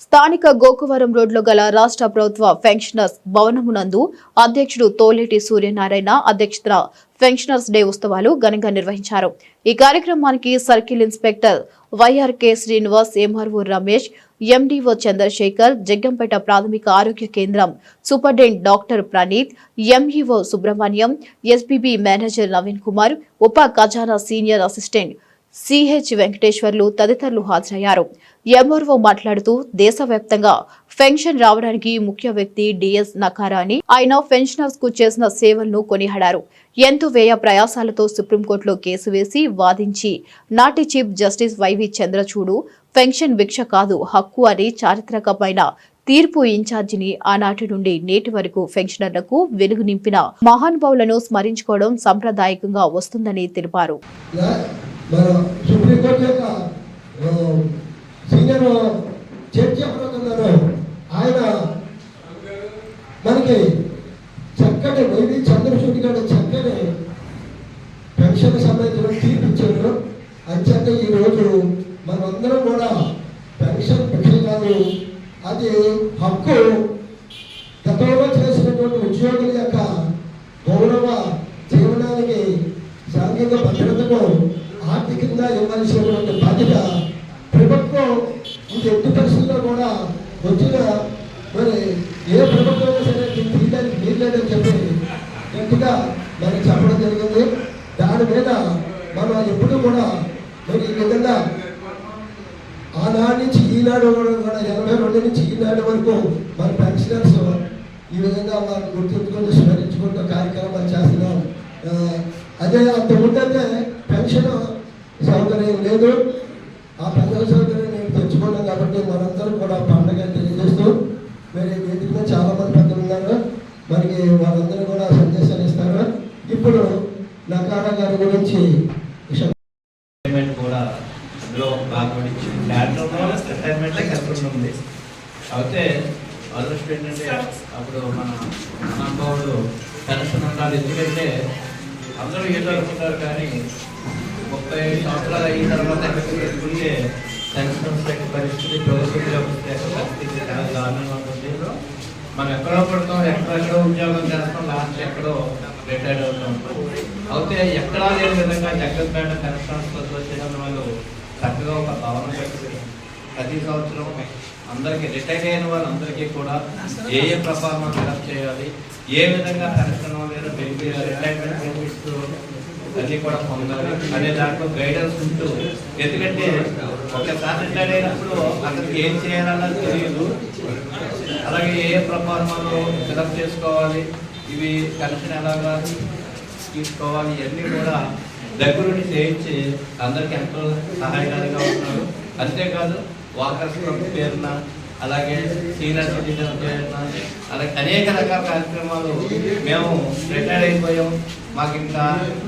స్థానిక గోకువరం రోడ్లో గల రాష్ట్ర ప్రభుత్వ పెన్షనర్స్ భవనమునందు అధ్యక్షుడు తోలేటి సూర్యనారాయణ అధ్యక్షతన పెన్షనర్స్ డే ఉత్సవాలు ఘనంగా నిర్వహించారు. ఈ కార్యక్రమానికి circle inspector YRK Srinivas MRO Ramesh MDO Chandrasekhar Jaggampeta ప్రాథమిక ఆరోగ్య కేంద్రం superintendent doctor Praneeth MEO Subrahmanyam SBB manager Naveen Kumar ఉప ఖజానా సీనియర్ అసిస్టెంట్ సిహెచ్ వెంకటేశ్వర్లు తదితరులు హాజరయ్యారు. ఎంఆర్ఓ మాట్లాడుతూ దేశవ్యాప్తంగా పెన్షన్ రావడానికి ముఖ్య వ్యక్తి డిఎస్ నకారా అని ఆయన పెన్షనర్స్కు చేసిన సేవలను కొనిహడారు ఎంతో వ్యయ ప్రయాసాలతో సుప్రీంకోర్టులో కేసు వేసి వాదించి నాటి chief justice YV Chandrachud pension భిక్ష కాదు హక్కు అని చారిత్రకమైన తీర్పు ఇన్ఛార్జిని ఆనాటి నుండి నేటి వరకు పెన్షనర్లకు వెలుగు నింపిన మహానుభావులను స్మరించుకోవడం సాంప్రదాయకంగా వస్తుందని తెలిపారు. మన సుప్రీంకోర్టు యొక్క ఆ, సీనియర్ జడ్జి ఎవరున్నారు ఆయన మనకి చక్కటి వైవి చంద్రచూడి గారు చక్కని పెన్షన్ సంబంధించిన తీర్పు ఇచ్చారు. అంచేత ఈరోజు మనమందరం కూడా పెన్షన్ పెన్షన్ కాదు అది హక్కు కూడా వచ్చిన మరి ఏ ప్రభుత్వం సరే దీన్ని తీయడానికి వీల్లేదని చెప్పి గట్టిగా మనకి చెప్పడం జరిగింది. దాని మీద మనం ఎప్పుడు కూడా మరి ఈ విధంగా ఆనాడు నుంచి ఈనాడు కూడా ఎనభై రెండు నుంచి ఈనాడు వరకు మన పెన్షనర్స్ ఈ విధంగా వారిని గుర్తుంచుకుంటూ స్మరించుకుంటూ కార్యక్రమాలు చేస్తున్నాం. అదే అంత ఉంటే పెన్షన్ సౌకర్యం లేదు ఆ పెన్షన్ సౌకర్యం నేను తెచ్చుకున్నాను కాబట్టి మనందరం కూడా పండగ తెలియజేస్తూ మరి వేదిక చాలా మంది పెద్దలు ఉన్నారు. మనకి వాళ్ళందరూ కూడా సందేశాలు ఇస్తారు. ఇప్పుడు నకారా గారి గురించి కూడా అందులో ఉంది. అయితే అదృష్టం ఏంటంటే అప్పుడు మన మహానుభావుడు పెన్షన్ ఉండాలి ఎందుకంటే అందరూ ఏదో అనుకుంటారు కానీ ముప్పై సంవత్సరాలు అయిన తర్వాత ఎక్కడికి సంక్షేమ శాఖ పరిస్థితి ప్రభుత్వ పరిస్థితి చాలా దారుణంగా ఉంటుంది మనం ఎక్కడో పడతాం ఎక్కడెక్కడో ఉద్యోగం చేస్తాం లాస్ట్ ఎక్కడో రిటైర్డ్ అవుతాం. అయితే ఎక్కడా లేని విధంగా జగన్పేట పెన్షన్ అసోసియేషన్ వాళ్ళు చక్కగా ఒక భవనం కట్టారు ప్రతి సంవత్సరం అందరికీ రిటైర్ అయిన వాళ్ళందరికీ కూడా ఏ ఏ ప్రఫార్మెన్స్ చేయాలి ఏ విధంగా పెన్షన్ లేదా రిటైర్మెంట్ బెనిఫిట్స్ అన్ని కూడా పొందాలి అనే దాంట్లో గైడెన్స్ ఉంటూ ఎందుకంటే ఒకసారి రిటైర్ అయినప్పుడు అతనికి ఏం చేయాలన్నది తెలియదు. అలాగే ఏ ఏ ఫిలప్ చేసుకోవాలి ఇవి పెన్షన్ ఎలాగా తీసుకోవాలి ఇవన్నీ కూడా దగ్గరుండి చేయించి అందరికీ ఎంతో సహాయకారిగా ఉంటున్నారు అంతేకాదు వాకర్స్ పేరున అలాగే సీనియర్ సిటిజన్ అలాగే అనేక రకాల కార్యక్రమాలు మేము రిటైర్ అయిపోయాం. మాకు ఇంకా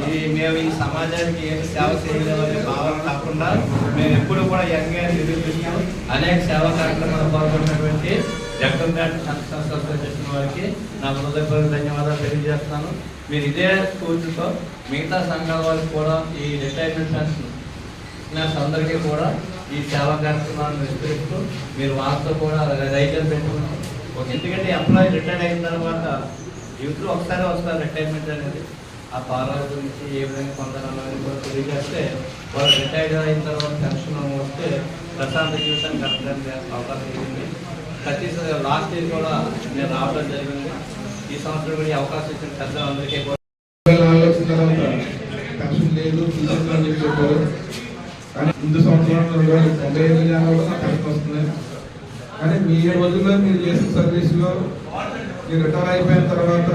ఇది మేము ఈ సమాజానికి ఏమి సేవ చేయలేమనే భావన కాకుండా మేము ఎప్పుడు కూడా యంగ్గా నిరూపిస్తాం అనేక సేవా కార్యక్రమాలు పాల్గొన్నటువంటి జగన్పేట సంస్థ చేసిన వారికి నా హృదయపూర్వక ధన్యవాదాలు తెలియజేస్తాను మీరు ఇదే స్ఫూర్తితో మిగతా సంఘాల వారికి కూడా ఈ రిటైర్మెంట్ పెన్షన్ అందరికీ కూడా ఈ సేవా కార్యక్రమాలను విస్తరిస్తూ మీరు వారితో కూడా రైతులు పెట్టుకున్నాం. ఒక ఎందుకంటే ఎంప్లాయీ రిటైర్ అయిన తర్వాత యూత్లో ఒకసారి వస్తారు రిటైర్మెంట్ అనేది ఆ పాలన గురించి ఏ విధంగా పొందాలన్నది కూడా తెలియజేస్తే వాళ్ళు రిటైర్డ్ అయిన తర్వాత పెన్షన్ వస్తే ప్రశాంత జీవితాన్ని గడపడానికి అవకాశం ఉంది ప్రతి లాస్ట్ ఇయర్ కూడా నేను రావడం జరిగింది. ఈ సంవత్సరం కూడా ఈ అవకాశం ఇచ్చిన పెద్దలందరికీ కూడా నాలుగు పెన్షన్ లేదు తీసేస్తాను అని చెప్పి చెప్పారు కానీ ముందు సంవత్సరాలు రెండు వేల తొంభై ఐదు జనాలు నాకు పెన్షన్ వస్తున్నాయి. కానీ మీ రోజుల్లో మీరు చేసిన సర్వీస్లో మీరు రిటైర్ అయిపోయిన తర్వాత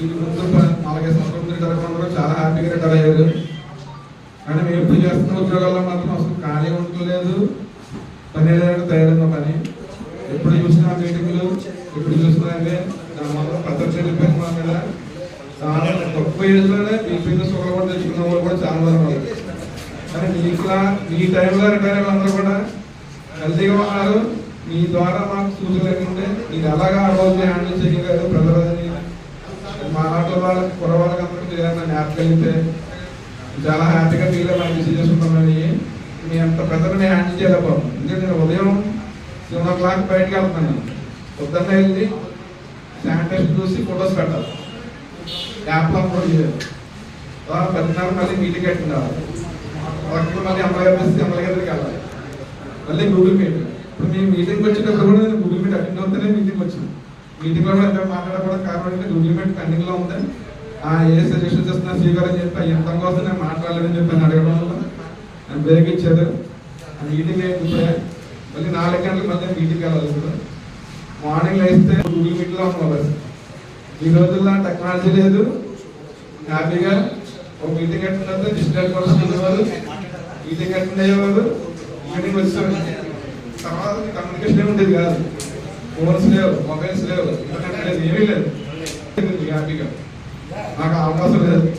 మీకు ముందు ప- నాలుగైదు సంవత్సరాలు రిటైర్ అయిపోయిన చాలా హ్యాపీగా రిటైర్ అయ్యారు. కానీ మీరు ఇప్పుడు చేస్తున్న ఉద్యోగాల్లో మాత్రం అసలు ఖాళీ ఉండలేదు పని ఏదైనా తయారైన పని. ఎప్పుడు చూసినా మీటింగ్లు ఎప్పుడు చూసినా అంటే దాని మాత్రం పద్ధతి చెల్లిపోయిన మా మీద. చాలా తక్కువ ఏజ్లోనే మీ షుగర్ కూడా తెచ్చుకున్న వాళ్ళు కూడా చాలా మంది ఉన్నారు కానీ మీకులా మీ టైంలో రిటైర్ అందరూ కూడా హెల్తీగా ఉన్నారు. మీ ద్వారా మాకు సూచనలు లేకుంటే ఇది ఎలాగా ఆ రోజు హ్యాండిల్ చేయగలరు ప్రజలని? మా నాటి వాళ్ళకి కుర వాళ్ళకి అందరికీ ఏదైనా జ్ఞాపకం చాలా హ్యాపీగా ఫీల్ అయ్యి మనం రిసీవ్ చేసుకుంటామని మీ అంత పెద్దలు హ్యాండిల్ చేయలేకపోతాం ఎందుకంటే నేను ఉదయం సెవెన్ ఓ క్లాక్ బయటకు వెళ్తున్నాను. పొద్దున్న వెళ్ళి శానిటైజ్ చూసి ఫొటోస్ పెట్టాలి. యాప్లో అప్లోడ్ చేయాలి పద్నాలుగు మళ్ళీ మీటింగ్ అటెండ్ అవ్వాలి అక్కడ మళ్ళీ అమ్మాయి గారు అమ్మాయి గారికి వెళ్ళాలి మళ్ళీ గూగుల్ మీట్ ఇప్పుడు మీ మీటింగ్ వచ్చేటప్పుడు కూడా నేను గూగుల్ మీట్ అటెండ్ అవుతేనే మీటింగ్ వచ్చింది. మీటింగ్లో కూడా ఎంత మాట్లాడకూడదు కారణం అంటే గూగుల్ మీట్ పెండింగ్లో ఉంది. ఆ ఏ సజెషన్స్ ఇస్తున్నా స్వీకారం అని చెప్పి ఎంత కోసం నేను మాట్లాడలేదని చెప్పి అడగడం వల్ల నేను బ్రేక్ ఇచ్చారు. ఆ మీటింగ్ అయింది మళ్ళీ నాలుగు గంటలకు మళ్ళీ మీటింగ్ వెళ్ళాలి ఇప్పుడు. మార్నింగ్ లేస్తే గూగుల్ మీట్లో ఈ రోజుల్లో టెక్నాలజీ లేదు. హ్యాపీగా ఒక మీటింగ్ అటెండ్ డిజిటల్ కోర్స్ ఉండేవారు ఈ అటెండ్ అయ్యేవారు మీటింగ్ వచ్చేవారు తర్వాత కమ్యూనికేషన్ ఏమి ఉండేది కాదు. ఫోన్స్ లేవు మొబైల్స్ లేవు ఇంటర్నెట్ లేదు ఏమీ లేదు. హ్యాపీగా నాకు అవకాశం లేదు.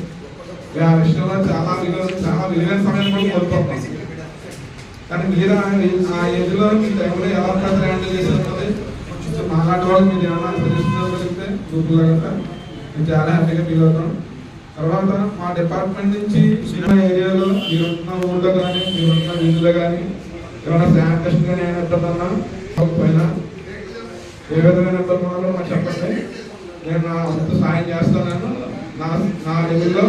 ఆ విషయంలో చాలా విలువ చాలా విలువైన సమయం కూడా కోల్పోతాం. కానీ మీరు ఆ- ఏజ్లో మీ టైంలో ఎలా ప్రజలు హ్యాండిల్ చేసేది కొంచెం మాలాంటి వాళ్ళు మీరు ఏమైనా సజెషన్ ఇవ్వగలిగితే గ్రూపులో కనుక చాలా హ్యాపీగా ఫీల్ అవుతాం. తర్వాత మా డిపార్ట్మెంట్ నుంచి చిన్న ఏరియాలో మీరు ఉంటున్న ఊళ్ళో కానీ మీరు ఉంటున్న వీధుల్లో కానీ ఏమైనా శానిటేషన్ కానీ ఏమైనా ఇబ్బందన్నా పోయినా ఏ విధమైన ఇబ్బందులు మా మాకు చెప్పండి. నేను నా వంతు సాయం చేస్తాను నా నా లెవెల్లో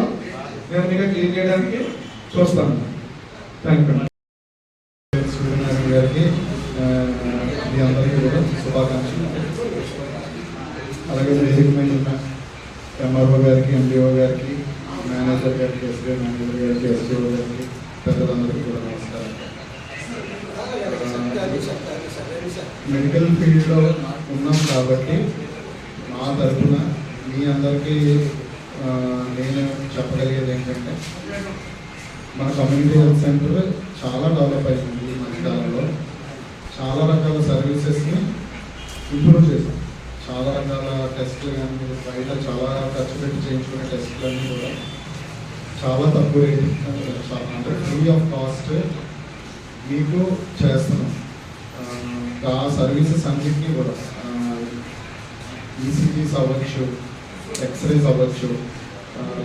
నేను మీకు క్లీన్ చేయడానికి చూస్తాను. థ్యాంక్ యూ సూర్యనారాయణ గారికి మీ అందరికీ కూడా శుభాకాంక్షలు. అలాగే వేదిక ఎంఆర్ఓ గారికి ఎండిఓ గారికి మేనేజర్ గారికి ఎస్బీఐ మేనేజర్ గారికి ఎస్బీఓ గారికి పెద్దలందరికీ కూడా నమస్కారం. మెడికల్ ఫీల్డ్లో ఉన్నాం కాబట్టి మా తరఫున మీ అందరికీ నేను చెప్పగలిగేది ఏంటంటే మన కమ్యూనిటీ హెల్త్ సెంటర్ చాలా డెవలప్ అయింది ఈ మధ్యకాలంలో. చాలా రకాల సర్వీసెస్ని ఇంప్రూవ్ చేసాం చాలా రకాల టెస్ట్లు కానీ బయట చాలా ఖర్చు పెట్టి చేయించుకునే టెస్ట్లన్నీ కూడా చాలా తక్కువ రేట్ అంటే ఫ్రీ ఆఫ్ కాస్ట్ మీకు చేస్తున్నాం. ఆ, ఆ సర్వీసెస్ అన్నింటినీ కూడా. ఈసీజీస్ అవ్వచ్చు ఎక్స్రేస్ అవ్వచ్చు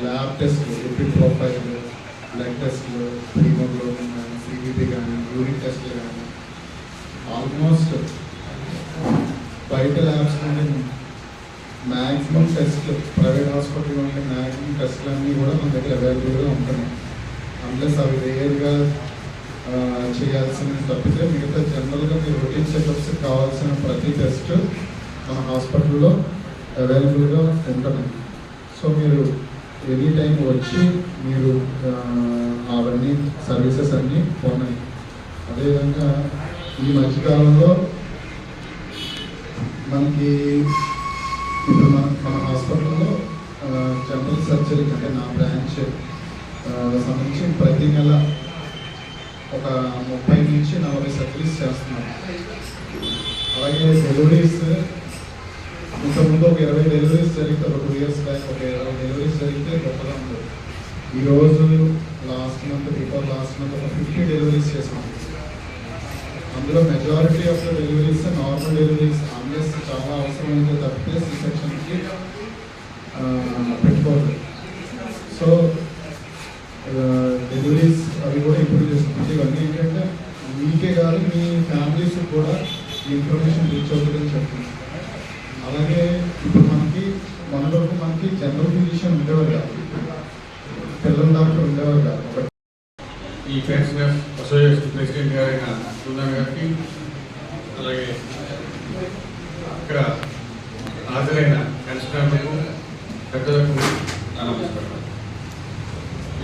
ల్యాబ్ టెస్ట్లు లిపిడ్ ప్రొఫైల్ బ్లడ్ టెస్ట్లు హీమోగ్లోబిన్ కానీ సిబిపి కానీ యూరిన్ టెస్ట్లు కానీ ఆల్మోస్ట్ బయట ల్యాబ్స్ నుండి మ్యాక్సిమం టెస్ట్లు ప్రైవేట్ హాస్పిటల్ నుండి మ్యాక్సిమం టెస్ట్లు అన్నీ కూడా మన దగ్గర అవైలబుల్గా ఉంటున్నాయి. అన్లెస్ అవి రేయర్గా చేయాల్సిన తప్పితే మిగతా జనరల్గా మీరు రొటీన్ చెకప్స్ కావాల్సిన ప్రతి టెస్ట్ మన హాస్పిటల్లో అవైలబుల్గా ఉంటున్నాయి. సో మీరు ఎనీ టైం వచ్చి మీరు అవన్నీ సర్వీసెస్ అన్నీ పోనాయి అదేవిధంగా ఈ మధ్యకాలంలో మనకి ఇప్పుడు మన మన హాస్పిటల్లో జనరల్ సర్జరీ అంటే నా బ్రాంచ్ సంబంధించి ప్రతి నెల ఒక ముప్పై నుంచి నలభై సర్జరీస్ చేస్తున్నాం అలాగే డెలివరీస్ ఇంతకుముందు ఒక ఇరవై డెలివరీస్ జరిగితే ఒక టూ ఇయర్స్ బ్యాక్ ఒక ఇరవై డెలివరీస్ జరిగితే గొప్పగా ఉంది. ఈరోజు last month before last month ఒక ఫిఫ్టీ డెలివరీస్ చేసాం అందులో majority of the deliveries normal deliveries unless చాలా అవసరమైతే తప్పితే సి సెక్షన్కి పెట్టుకోవద్దు సో డెలివరీస్ అవి కూడా ఇప్పుడు చేస్తుంది ఇవన్నీ ఏంటంటే మీకే కాదు మీ ఫ్యామిలీస్ కూడా ఈ ఇన్ఫర్మేషన్ రీచ్ అవుతుందని చెప్తుంది అలాగే ఇప్పుడు మనకి మన వరకు మనకి జనరల్ ఫిజిషియన్ ఉండేవారు కాదు. పిల్లల డాక్టర్ ఉండేవారు కాదు. ఈ ఫ్యాన్స్ అసోసియేషన్ ప్రెసిడెంట్ గారైన బృందం గారికి అలాగే ఇక్కడ హాజరైన పెన్షనర్లకు పెద్దలకు నమస్కారం.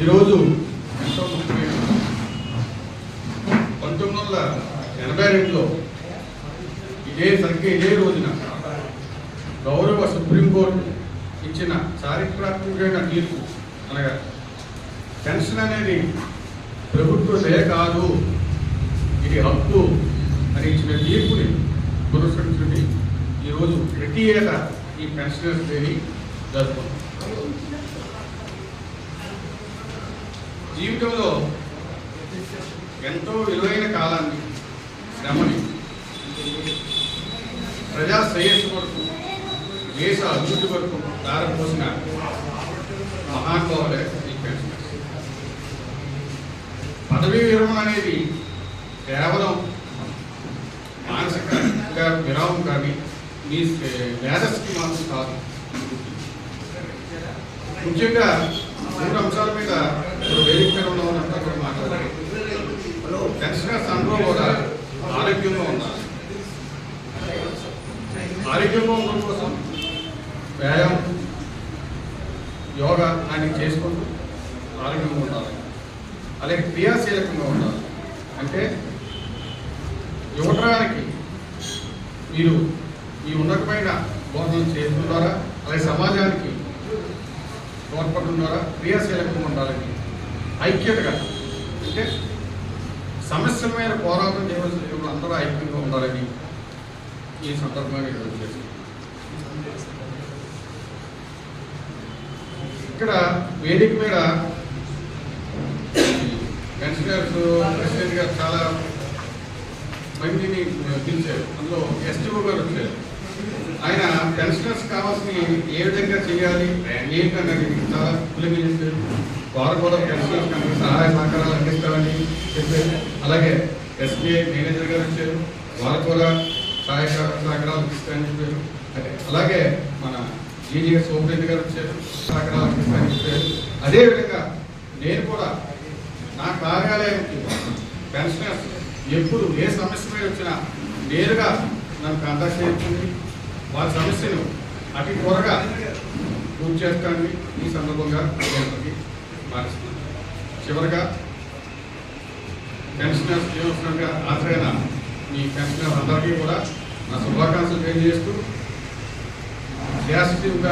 ఈరోజు ఎంతో ముఖ్యమైన పంతొమ్మిది వందల ఎనభై రెండులో ఇదే సంఖ్య ఇదే రోజున గౌరవ సుప్రీంకోర్టు ఇచ్చిన చారిత్రాత్మకమైన తీర్పు. అనగా పెన్షన్ అనేది ప్రభుత్వ దయ కాదు ఇది హక్కు అని ఇచ్చిన తీర్పుని పురస్కరించిన ఈరోజు ప్రతి ఏటా ఈ పెన్షనర్స్ డేని జరుపుకుంటాం. జీవితంలో ఎంతో విలువైన కాలాన్ని శ్రమని ప్రజా శ్రేయస్సు కొరకు దేశ అభివృద్ధి కొరకు దారపోసిన మహానుభావులే ఈ పెన్షనర్స్. పదవీ విరమణ అనేది కేవలం మానసిక విరామం కానీ మీ మేధస్కి మాత్రం కాదు. ముఖ్యంగా మూడు అంశాల మీద వేదికరంలో ఉన్నట్టు మీద కూడా మాట్లాడారు. పెన్షనర్స్ అందరూ కూడా ఆరోగ్యంగా ఉన్నారు. ఆరోగ్యంగా ఉండడం కోసం వ్యాయామం యోగా అని చేసుకుంటూ ఆరోగ్యంగా ఉండాలి. అలాగే క్రియాశీలకంగా ఉండాలి. అంటే యువతరానికి మీరు ఈ ఉన్నతమైన బోధనలు చేయడం ద్వారా అలాగే సమాజానికి తోడ్పడడం ద్వారా క్రియాశీలకంగా ఉండాలని ఐక్యతగా అంటే సమస్యల మీద పోరాటం చేయవలసిన అందరూ ఐక్యంగా ఉండాలని ఈ సందర్భంగా ఇక్కడ ఇక్కడ వేదిక మీద పెన్షనర్స్ ప్రెసిడెంట్ గారు చాలా మందిని పిలిచారు అందులో ఎస్టీఓ గారు వచ్చారు. ఆయన పెన్షనర్స్ కావాల్సిన ఏ విధంగా చేయాలి? ఏంటన్నది చాలా కులిమి వారు కూడా పెన్షనర్స్ కనుక సహాయ సహకారాలు అందిస్తారని చెప్పారు. అలాగే ఎస్బీఐ మేనేజర్ గారు వచ్చారు. వారు కూడా సహాయ సహకారాలు అందిస్తారని చెప్పారు. అలాగే మన జీజీఎస్ సోమరెడ్డి గారు వచ్చారు. సహకారాలు అందిస్తారని చెప్పారు. అదేవిధంగా నేను కూడా నా కార్యాలయానికి పెన్షనర్స్ ఎప్పుడు ఏ సమస్య మీద వచ్చినా నేరుగా నన్ను కాంటాక్ట్ చేస్తుంది వారి సమస్యను అతి త్వరగా పూర్తి చేస్తానని ఈ సందర్భంగా మీ అందరికీ మారుస్తున్నాను. చివరిగా పెన్షనర్స్ దినోత్సవంగా హాజరైన మీ పెన్షనర్ అందరికీ కూడా నా శుభాకాంక్షలు తెలియజేస్తూ శాస్త్రీయంగా